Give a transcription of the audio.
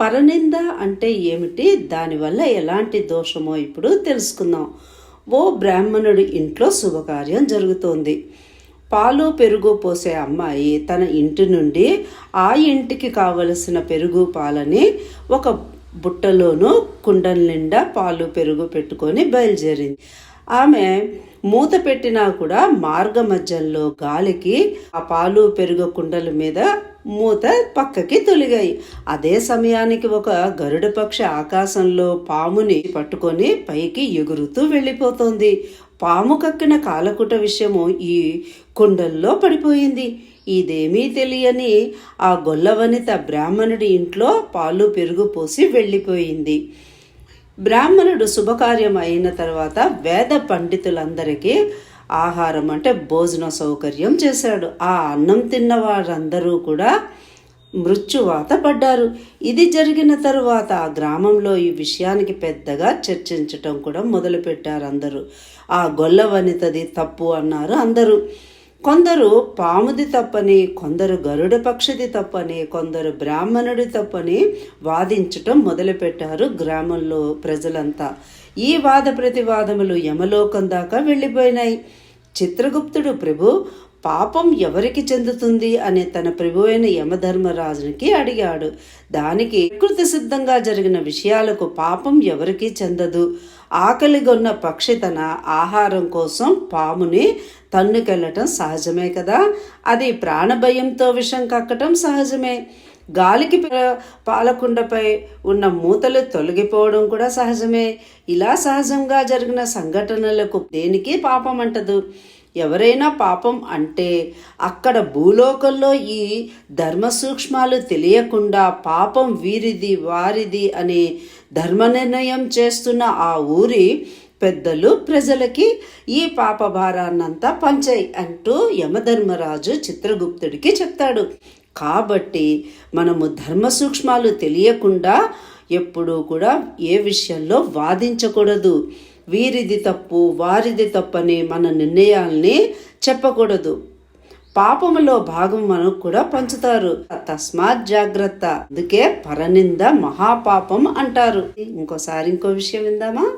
పరనింద అంటే ఏమిటి? దానివల్ల ఎలాంటి దోషమో ఇప్పుడు తెలుసుకుందాం. ఓ బ్రాహ్మణుడి ఇంట్లో శుభకార్యం జరుగుతోంది. పాలు పెరుగు పోసే అమ్మాయి తన ఇంటి నుండి ఆ ఇంటికి కావలసిన పెరుగు పాలని ఒక బుట్టలోనూ కుండల నిండా పాలు పెరుగు పెట్టుకొని బయలుదేరింది. ఆమె మూత పెట్టినా కూడా మార్గ మధ్యంలో గాలికి ఆ పాలు పెరుగు కుండల మీద మూత పక్కకి తొలిగాయి. అదే సమయానికి ఒక గరుడ పక్షి ఆకాశంలో పాముని పట్టుకొని పైకి ఎగురుతూ వెళ్ళిపోతోంది. పాము కక్కిన కాలకుట విషయము ఈ కుండల్లో పడిపోయింది. ఇదేమీ తెలియని ఆ గొల్లవనిత బ్రాహ్మణుడి ఇంట్లో పాలు పెరుగు పోసి వెళ్ళిపోయింది. బ్రాహ్మణుడు శుభకార్యం అయిన తర్వాత వేద పండితులందరికీ ఆహారం అంటే భోజన సౌకర్యం చేశాడు. ఆ అన్నం తిన్న వారందరూ కూడా మృత్యువాత పడ్డారు. ఇది జరిగిన తరువాత ఆ గ్రామంలో ఈ విషయానికి పెద్దగా చర్చించటం కూడా మొదలుపెట్టారు అందరూ. ఆ గొల్ల వనితది తప్పు అన్నారు అందరూ. కొందరు పాముది తప్పని కొందరు గరుడ పక్షిది తప్పని కొందరు బ్రాహ్మణుడి తప్పని వాదించటం మొదలుపెట్టారు గ్రామంలో ప్రజలంతా. ఈ వాద ప్రతివాదములు యమలోకం దాకా వెళ్ళిపోయినాయి. చిత్రగుప్తుడు ప్రభు పాపం ఎవరికి చెందుతుంది అని తన ప్రభు అయిన యమధర్మరాజునికి అడిగాడు. దానికి ప్రకృతి సిద్ధంగా జరిగిన విషయాలకు పాపం ఎవరికీ చెందదు. ఆకలిగొన్న పక్షి తన ఆహారం కోసం పాముని తన్నుకెళ్ళటం సహజమే కదా? అది ప్రాణభయంతో విషం కక్కటం సహజమే. గాలికి పాలకుండపై ఉన్న మూతలు తొలగిపోవడం కూడా సహజమే. ఇలా సహజంగా జరిగిన సంఘటనలకు దేనికి పాపం అంటదు ఎవరైనా పాపం అంటే అక్కడ భూలోకంలో ఈ ధర్మ సూక్ష్మాలు తెలియకుండా పాపం వీరిది వారిది అని ధర్మ నిర్ణయం చేస్తున్న ఆ ఊరి పెద్దలు ప్రజలకి ఈ పాప భారాన్నంతా పంచాయి అంటూ యమధర్మరాజు చిత్రగుప్తుడికి చెప్తాడు. కాబట్టి మనము ధర్మ సూక్ష్మాలు తెలియకుండా ఎప్పుడూ కూడా ఏ విషయంలో వాదించకూడదు. వీరిది తప్పు వారిది తప్పని మన నిర్ణయాల్ని చెప్పకూడదు. పాపములో భాగం మనకు కూడా పంచుతారు. తస్మాత్ జాగ్రత్త. అందుకే పరనింద మహాపాపం అంటారు. ఇంకోసారి ఇంకో విషయం విందామా?